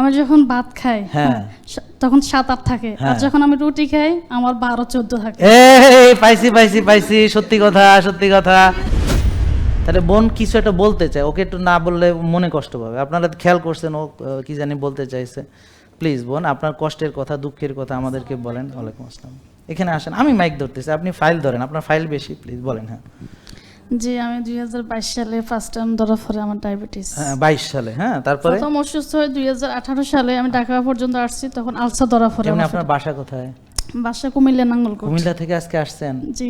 আমি যখন ভাত খাই হ্যাঁ। তখন সাত আট থাকে। আর হ্যাঁ। যখন আমি রুটি খাই আমার বারো চোদ্দ থাকে। এই পাইছি পাইছি পাইছি সত্যি কথা সত্যি কথা। তাহলে বোন কিছু একটা বলতে চায় ওকে একটু না বললে মনে কষ্ট পাবে। আপনারা খেয়াল করছেন ও কি জানি বলতে চাইছে। প্লিজ বোন আপনার কষ্টের কথা দুঃখের কথা আমাদেরকে বলেন। ওয়ালাইকুম আসসালাম। এখানে আসেন আমি মাইক ধরতেছি আপনি ফাইল ধরেন আপনার ফাইল বেশি প্লিজ বলেন হ্যাঁ। জি আমি দুই হাজার বাইশ সালে ফার্স্ট টাইম ধরা পড়ে আমার ডায়াবেটিস হ্যাঁ বাইশ সালে হ্যাঁ তারপরে? প্রথম অসুস্থ হয়ে দুই হাজার আঠারো সালে আমি ঢাকা পর্যন্ত আসছি তখন আলসা ধরা পড়ে আপনার বাসা কোথায়? বাসা কুমিল্লা নাঙ্গলকোট। কুমিল্লা থেকে আজকে আসছেন? জি।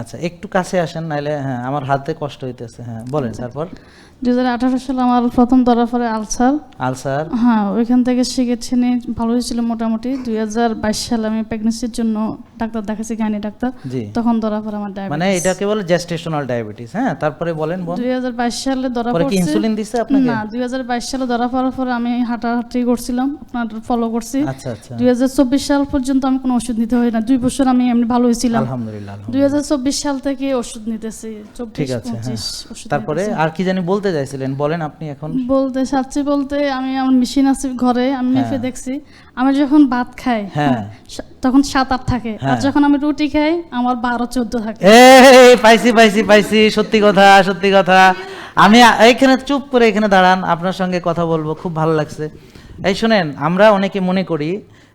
আচ্ছা একটু কাছে আসেন নাইলে হ্যাঁ আমার হাতে কষ্ট হইতেছে হ্যাঁ বলেন তারপর। দুই হাজার আঠারো সালে আমার প্রথম ধরা পড়ে আলসার। আলসার। হ্যাঁ ওইখান থেকে শিখেছি নিয়ে ভালো হয়েছিল মোটামুটি। দুই হাজার বাইশ সালে আমি প্রেগনেন্সির জন্য ডাক্তার দেখাচ্ছি গাইনি ডাক্তার। তখন ধরা পড়ে আমার মানে ডায়াবেটিস এটাকে বলে জেস্টেশনাল ডায়াবেটিস হ্যাঁ তারপরে বলেন দুই হাজার বাইশ সালে ধরা পরে কি ইনসুলিন দিছে আপনাকে? না দুই হাজার বাইশ সালে ধরা পড়ার পরে আমি হাঁটাহাঁটি করছিলাম আপনার ফলো করছি। আচ্ছা আচ্ছা। দুই হাজার চব্বিশ সাল পর্যন্ত আমি কোনো ওষুধ নিতে হয় না। দুই বছর আমি এমনি ভালো হয়েছিলাম। আলহামদুলিল্লাহ দুই। হাজার চব্বিশ সাল থেকে ওষুধ নিতেছি ঠিক আছে, হ্যাঁ। তারপরে আর কি জানি বলতে চাইছিলেন বলেন আপনি এখন বলতে চাচ্ছি বলতে আমি আমার মেশিন আছে ঘরে আমি মেপে হ্যাঁ। দেখছি আমি যখন ভাত খাই হ্যাঁ। তখন সাত আট থাকে আর। যখন আমি রুটি খাই আমার বারো চোদ্দ থাকে পাইছি পাইছি পাইছি সত্যি কথা সত্যি কথা আমি এইখানে চুপ করে এখানে দাঁড়ান আপনার সঙ্গে কথা বলব খুব ভালো লাগছে এই শুনেন আমরা অনেকে মনে করি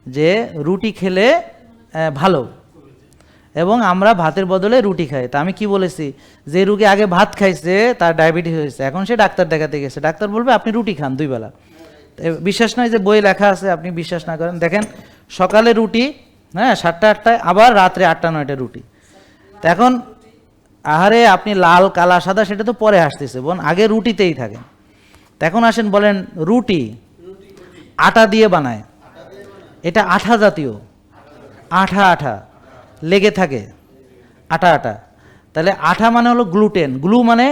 যে রুটি খেলে ভালো এবং আমরা ভাতের বদলে রুটি খাই। তা আমি কি বলেছি? যে রুগী আগে ভাত খাইছে, তার ডায়াবেটিস হয়েছে। এখন সে ডাক্তার দেখাতে গেছে। ডাক্তার বলবে, আপনি রুটি খান দুই বেলা। বিশ্বাস নয় যে বই লেখা আছে, আপনি বিশ্বাস না করেন। দেখেন, সকালে রুটি হ্যাঁ সাতটা, আটটায়, আবার রাত্রে আটটা নয়টা রুটি। এখন, আহারে, আপনি লাল, কালা, সাদা, সেটা তো পরে আসতেছে। বোন, আগে রুটিতেই থাকেন। এখন আসেন, বলেন, রুটি আটা দিয়ে বানায়। এটা আঠা জাতীয়। আঠা আঠা। লেগে থাকে। আটা আটা তাহলে আঠা মানে হলো গ্লুটেন গ্লু মানে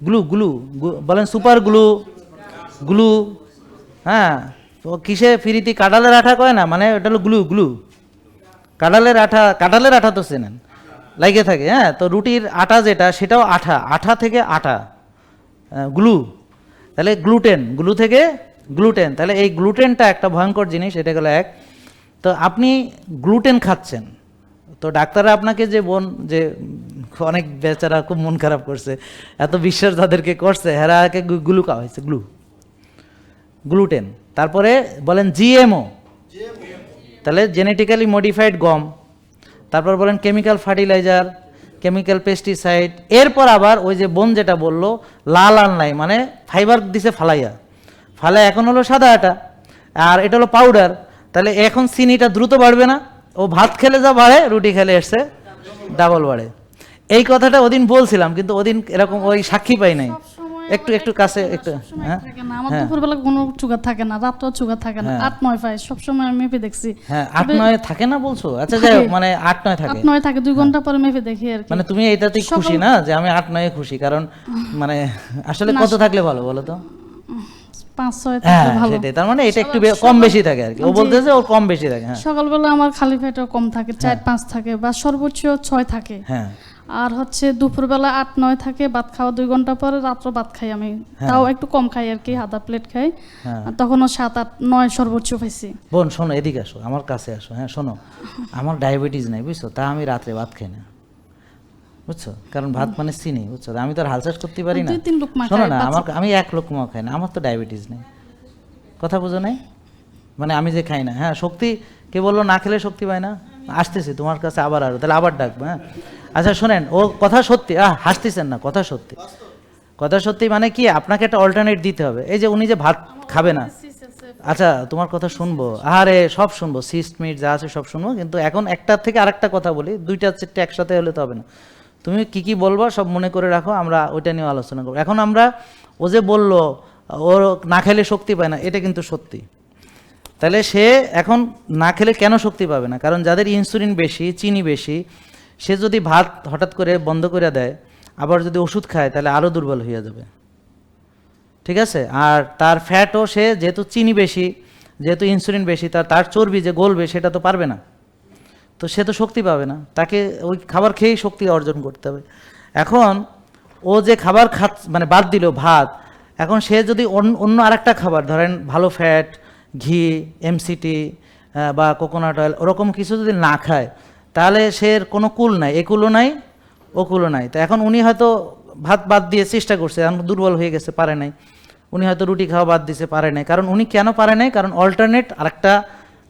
গ্লু গ্লু। বলেন সুপার গ্লু গ্লু হ্যাঁ তো কিসে ফিরিতি? কাঁঠালের আঠা কয় না? মানে ওটা হলো গ্লু গ্লু কাঁঠালের আঠা কাঁঠালের আঠা তো চেনেন। লাগে থাকে হ্যাঁ? তো রুটির আটা যেটা, সেটাও আঠা। আঠা থেকে আটা গ্লু তাহলে গ্লুটেন গ্লু থেকে গ্লুটেন তাহলে এই গ্লুটেনটা একটা ভয়ঙ্কর জিনিস, এটা গেলো এক। তো আপনি গ্লুটেন খাচ্ছেন। তো ডাক্তাররা আপনাকে যে বোন, যে অনেক বেচারা খুব মন খারাপ করছে, এত বিশ্বাস যাদেরকে করছে হেরাকে গ্লু খাওয়া হয়েছে গ্লু। গ্লুটেন। তারপরে বলেন জিএমও। তাহলে জেনেটিক্যালি মডিফাইড গম। তারপর বলেন কেমিক্যাল ফার্টিলাইজার কেমিক্যাল পেস্টিসাইড এরপর আবার ওই যে বোন যেটা বলল, লাল আর নাই মানে ফাইবার দিছে ফালাইয়া। ফালাই এখন হলো সাদা আটা, আর এটা হলো পাউডার তাহলে এখন চিনিটা দ্রুত বাড়বে না? ও ভাত খেলে যা বাড়ে রুটি খেলে এসছে ডাবল বাড়ে। এই কথাটা ওদিন বলছিলাম কিন্তু ওদিন এরকম ওই সাক্ষী পাই নাই। একটু একটু কাছে একটু হ্যাঁ থাকে না। আমার হ্যাঁ। দুপুরবেলা কোনো থাকে না রাত্রেও চুগার থাকে না। হ্যাঁ। আট নয় পাই সবসময় আমি মেপে দেখছি। হ্যাঁ আট নয় থাকে না বলছো? আচ্ছা যাই হোক মানে আট নয় থাকে। আট নয় থাকে দুই ঘণ্টা পরে মেপে দেখি আর কি। মানে তুমি এটাতেই খুশি না যে আমি আট নয়ে খুশি? কারণ মানে আসলে কত থাকলে ভালো বলো তো? পাঁচ ছয় হ্যাঁ ভালো। সেটাই। তার মানে এটা একটু কম বেশি থাকে আর কি। ও বলতেছে ওর কম বেশি থাকে হ্যাঁ। সকালবেলা আমার খালি পেটও কম থাকে চার পাঁচ থাকে বা সর্বোচ্চ ছয় থাকে। হ্যাঁ। আর হচ্ছে দুপুরবেলা আট নয় থাকে ভাত খাওয়া দুই ঘণ্টা পরে রাত্র ভাত খাই আমি। তাও একটু কম খাই আর কি আধা প্লেট খাই। তখনও সাত আট নয় সর্বোচ্চ পাইছি। বোন শোনো এদিকে আসো আমার কাছে আসো হ্যাঁ শোনো। আমার ডায়াবেটিস নাই বুঝছ? তা আমি রাত্রে ভাত খাই না। বুঝছ? কারণ ভাত মানে চিনি বুঝছ? আমি তো আর হালচাষ করতে পারি না। তিন লোকমা শোনো না আমার আমি এক লোক খাই না আমার তো ডায়াবেটিস নেই। কথা বুঝো নাই? মানে আমি যে খাই না হ্যাঁ শক্তি কে বলল না খেলে শক্তি পায় না? আসতেছি তোমার কাছে আবার আরও তাহলে আবার ডাকবো হ্যাঁ? আচ্ছা শোনেন ও কথা সত্যি আহ হাসতেছেন না কথা সত্যি। কথা সত্যি মানে কি আপনাকে একটা অল্টারনেট দিতে হবে। এই যে উনি যে ভাত খাবে না। আচ্ছা তোমার কথা শুনব। আরে সব শুনব সিস্ট মিট যা আছে সব শুনব কিন্তু এখন একটা থেকে আরেকটা কথা বলি দুইটা চারটে একসাথে হলে তো হবে না। তুমি কি কি বলবা সব মনে করে রাখো, আমরা ওইটা নিয়ে আলোচনা করব। এখন আমরা ও যে বলল ওর না খেলে শক্তি পায় না, এটা কিন্তু সত্যি। তাহলে সে এখন না খেলে কেন শক্তি পাবে না? কারণ যাদের ইনসুলিন বেশি, চিনি বেশি, সে যদি ভাত হঠাৎ করে বন্ধ করে দেয়, আবার যদি ওষুধ খায়, তাহলে আরও দুর্বল হয়ে যাবে। ঠিক আছে? আর তার ফ্যাটও সে যেহেতু চিনি বেশি, যেহেতু ইনসুলিন বেশি তার তার চর্বি যে গলবে, সেটা তো পারবে না। তো সে তো শক্তি পাবে না। তাকে ওই খাবার খেয়েই শক্তি অর্জন করতে হবে। এখন ও যে খাবার খাত মানে বাদ দিল, ভাত, এখন সে যদি অন্য আরেকটা খাবার, ধরেন ভালো ফ্যাট ঘি এমসিটি বা কোকোনাট অয়েল ওরকম কিছু যদি না খায়, তাহলে সে কোনো কুল নাই। এ কুলও নাই, ও কুলও নাই। তো এখন উনি হয়তো ভাত বাদ দিয়ে চেষ্টা করছে, এখন দুর্বল হয়ে গেছে, পারে নাই। উনি হয়তো রুটি খাওয়া বাদ দিছে, পারে নাই। কারণ উনি কেন পারে নাই? কারণ অল্টারনেট আরেকটা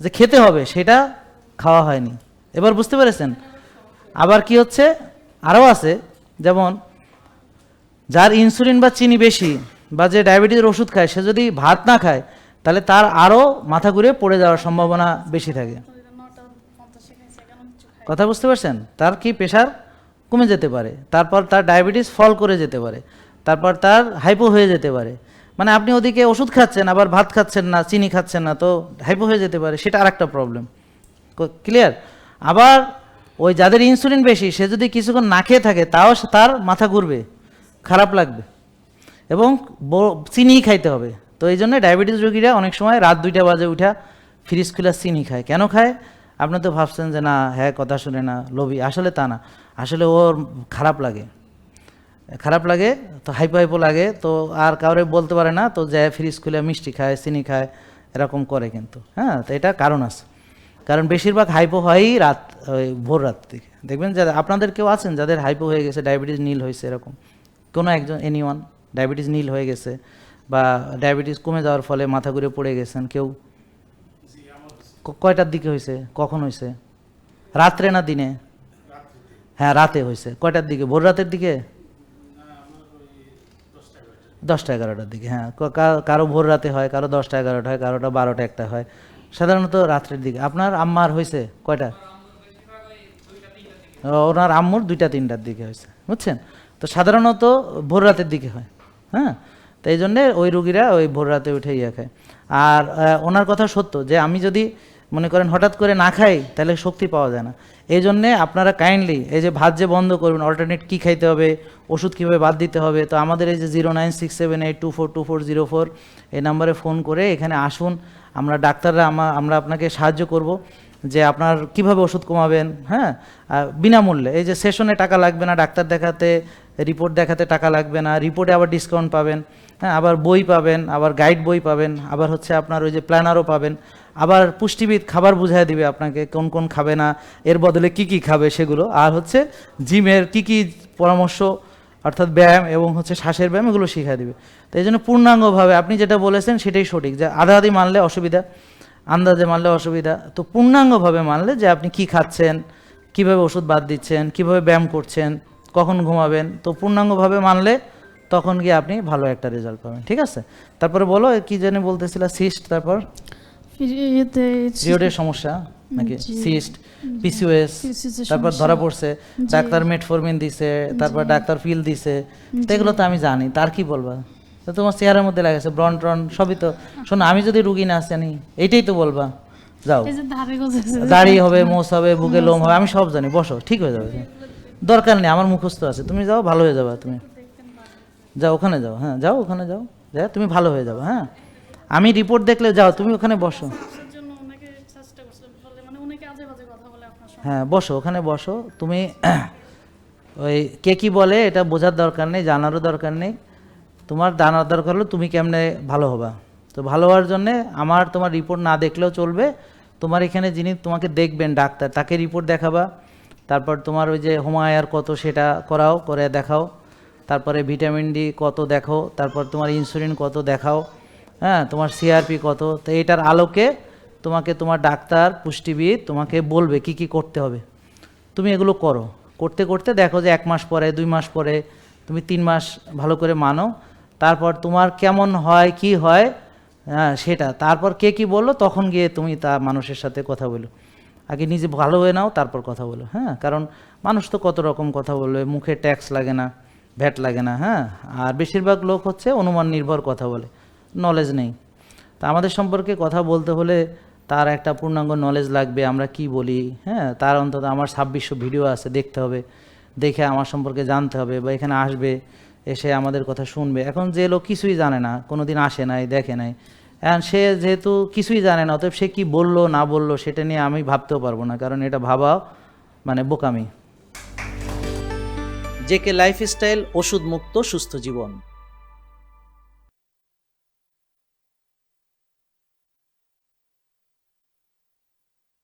যে খেতে হবে, সেটা খাওয়া হয়নি। এবার বুঝতে পেরেছেন? আবার কি হচ্ছে? আরও আছে, যেমন, যার ইনসুলিন বা চিনি বেশি বা যে ডায়াবেটিসের ওষুধ খায়, সে যদি ভাত না খায়, তাহলে তার আরও মাথা ঘুরে পড়ে যাওয়ার সম্ভাবনা বেশি থাকে। কথা বুঝতে পারছেন? তার কি প্রেশার কমে যেতে পারে? তারপর তার ডায়াবেটিস ফল করে যেতে পারে। তারপর তার হাইপো হয়ে যেতে পারে। মানে আপনি ওদিকে ওষুধ খাচ্ছেন, আবার ভাত খাচ্ছেন না, চিনি খাচ্ছেন না, তো হাইপো হয়ে যেতে পারে। সেটা আরেকটা প্রবলেম ক্লিয়ার আবার ওই যাদের ইনসুলিন বেশি, সে যদি কিছুক্ষণ না খেয়ে থাকে, তাও তার মাথা ঘুরবে, খারাপ লাগবে এবং চিনিই খাইতে হবে। তো এই জন্য ডায়াবেটিস রোগীরা অনেক সময় রাত দুইটা বাজে উঠা ফ্রিজ খুলে চিনি খায়। কেন খায়? আপনি তো ভাবছেন যে, না হ্যাঁ কথা শুনে না, লোভী। আসলে তা না। আসলে ওর খারাপ লাগে। খারাপ লাগে, তো হাইপো হাইপো লাগে, তো আর কাউরে বলতে পারে না, তো যায় ফ্রিজ খুলে মিষ্টি খায়, চিনি খায়, এরকম করে কিন্তু। হ্যাঁ তো এটা কারণ আছে। কারণ বেশিরভাগ হাইপো হয়ই রাত ভোর রাত থেকে। দেখবেন যারা আপনাদের কেউ আছেন যাদের হাইপো হয়ে গেছে ডায়াবেটিস নীল হয়েছে এরকম। কোনো একজন এনি ওয়ান ডায়াবেটিস নীল হয়ে গেছে বা ডায়াবেটিস কমে যাওয়ার ফলে মাথা ঘুরে পড়ে গেছেন, কেউ কয়টার দিকে হয়েছে, কখন হয়েছে? রাত্রে না দিনে? হ্যাঁ রাতে হয়েছে। কয়টার দিকে? ভোর রাতের দিকে? দশটা এগারোটার দিকে হ্যাঁ। কারও ভোর রাতে হয়, কারও দশটা এগারোটা হয়, কারোটা বারোটা একটা হয়। সাধারণত রাত্রের দিকে। আপনার আম্মার হয়েছে কয়টা? ওনার আম্মুর দুইটা তিনটার দিকে হয়েছে বুঝছেন? তো সাধারণত ভোর রাতের দিকে হয় হ্যাঁ? তো এই জন্যে ওই রুগীরা ওই ভোর রাতে উঠে ইয়ে খায়। আর ওনার কথা সত্য যে আমি যদি মনে করেন হঠাৎ করে না খাই, তাহলে শক্তি পাওয়া যায় না। এই জন্যে আপনারা কাইন্ডলি এই যে ভাত যে বন্ধ করবেন অল্টারনেট কী খাইতে হবে, ওষুধ কীভাবে বাদ দিতে হবে, তো আমাদের এই যে zero nine six seven eight two four two four zero four এই নাম্বারে ফোন করে এখানে আসুন, আমরা ডাক্তাররা আমা- আমরা আপনাকে সাহায্য করব যে আপনার কীভাবে ওষুধ কমাবেন হ্যাঁ? বিনামূল্যে, এই যে সেশনে টাকা লাগবে না, ডাক্তার দেখাতে রিপোর্ট দেখাতে টাকা লাগবে না রিপোর্টে আবার ডিসকাউন্ট পাবেন হ্যাঁ? আবার বই পাবেন, আবার গাইড বই পাবেন, আবার হচ্ছে আপনার ওই যে প্ল্যানারও পাবেন আবার পুষ্টিবিদ খাবার বুঝাই দিবে আপনাকে কোন কোন খাবে না, এর বদলে কি কি খাবে সেগুলো। আর হচ্ছে জিমের কি কি পরামর্শ, অর্থাৎ ব্যায়াম এবং হচ্ছে শ্বাসের ব্যায়াম, এগুলো শিখিয়ে দিবে। তো এই জন্য পূর্ণাঙ্গভাবে আপনি যেটা বলেছেন সেটাই সঠিক, যে আধা আধি মানলে অসুবিধা, আন্দাজে মানলে অসুবিধা। তো পূর্ণাঙ্গভাবে মানলে যে আপনি কি খাচ্ছেন, কীভাবে ওষুধ বাদ দিচ্ছেন, কীভাবে ব্যায়াম করছেন, কখন ঘুমাবেন, তো পূর্ণাঙ্গভাবে মানলে তখন গিয়ে আপনি ভালো একটা রেজাল্ট পাবেন, ঠিক আছে? তারপরে বলো, কি জানি বলতেছিল, সিস্ট তারপর? পিরিয়ডের সমস্যা নাকি? সিস্ট পিসিওএস তারপর ধরা পড়ছে ডাক্তার মেটফরমিন দিছে তারপর ডাক্তার পিল দিছে। তো এগুলো তো আমি জানি তার কি বলবা? তো তোমার চেহারার মধ্যে লাগেছে ব্রন ট্রন সবই তো। শোনো আমি যদি রুগী না জানি এইটাই তো বলবা। যাও। দাড়ি হবে মোস হবে বুকে লোম হবে আমি সব জানি বসো ঠিক হয়ে যাবে। দরকার নেই আমার মুখস্থ আছে। তুমি যাও ভালো হয়ে যাবে তুমি। যাও ওখানে যাও হ্যাঁ যাও ওখানে যাও। যা তুমি ভালো হয়ে যাবে হ্যাঁ। আমি রিপোর্ট দেখলে যাও তুমি ওখানে বসো। মানে হ্যাঁ বসো ওখানে বসো। তুমি ওই কে কি বলে এটা বোঝার দরকার নেই জানারও দরকার নেই। তোমার জানার দরকার হলো তুমি কেমনে ভালো হবা। তো ভালো হওয়ার জন্যে আমার তোমার রিপোর্ট না দেখলেও চলবে। তোমার এখানে যিনি তোমাকে দেখবেন ডাক্তার তাকে রিপোর্ট দেখাবা। তারপর তোমার ওই যে হোমায়ার কত সেটা করাও করে দেখাও। তারপরে ভিটামিন ডি কত দেখো তারপর তোমার ইনসুলিন কত দেখাও। হ্যাঁ তোমার সিআরপি কত? তো এটার আলোকে তোমাকে তোমার ডাক্তার, পুষ্টিবিদ তোমাকে বলবে কি কি করতে হবে। তুমি এগুলো করো। করতে করতে দেখো যে এক মাস পরে, দুই মাস পরে, তুমি তিন মাস ভালো করে মানো। তারপর তোমার কেমন হয়, কি হয় হ্যাঁ সেটা। তারপর কে কি বলল? তখন গিয়ে তুমি তা মানুষের সাথে কথা বলো। আগে নিজে ভালো হয়ে নাও, তারপর কথা বলো। হ্যাঁ কারণ মানুষ তো কত রকম কথা বলবে। মুখে ট্যাক্স লাগে না ভ্যাট লাগে না হ্যাঁ। আর বেশিরভাগ লোক হচ্ছে অনুমান নির্ভর কথা বলে। নলেজ নেই। তা আমাদের সম্পর্কে কথা বলতে হলে তার একটা পূর্ণাঙ্গ নলেজ লাগবে, আমরা কি বলি হ্যাঁ? তার অন্তত আমার ছাব্বিশশো ভিডিও আছে, দেখতে হবে। দেখে আমার সম্পর্কে জানতে হবে বা এখানে আসবে, এসে আমাদের কথা শুনবে। এখন যে লোক কিছুই জানে না কোনো দিন আসে নাই, দেখে নাই। এখন সে যেহেতু কিছুই জানে না, অতএব সে কি বলল, না বলল, সেটা নিয়ে আমি ভাবতেও পারব না, কারণ এটা ভাবা মানে বোকামি। জেকে লাইফস্টাইল ওষুধ মুক্ত সুস্থ জীবন।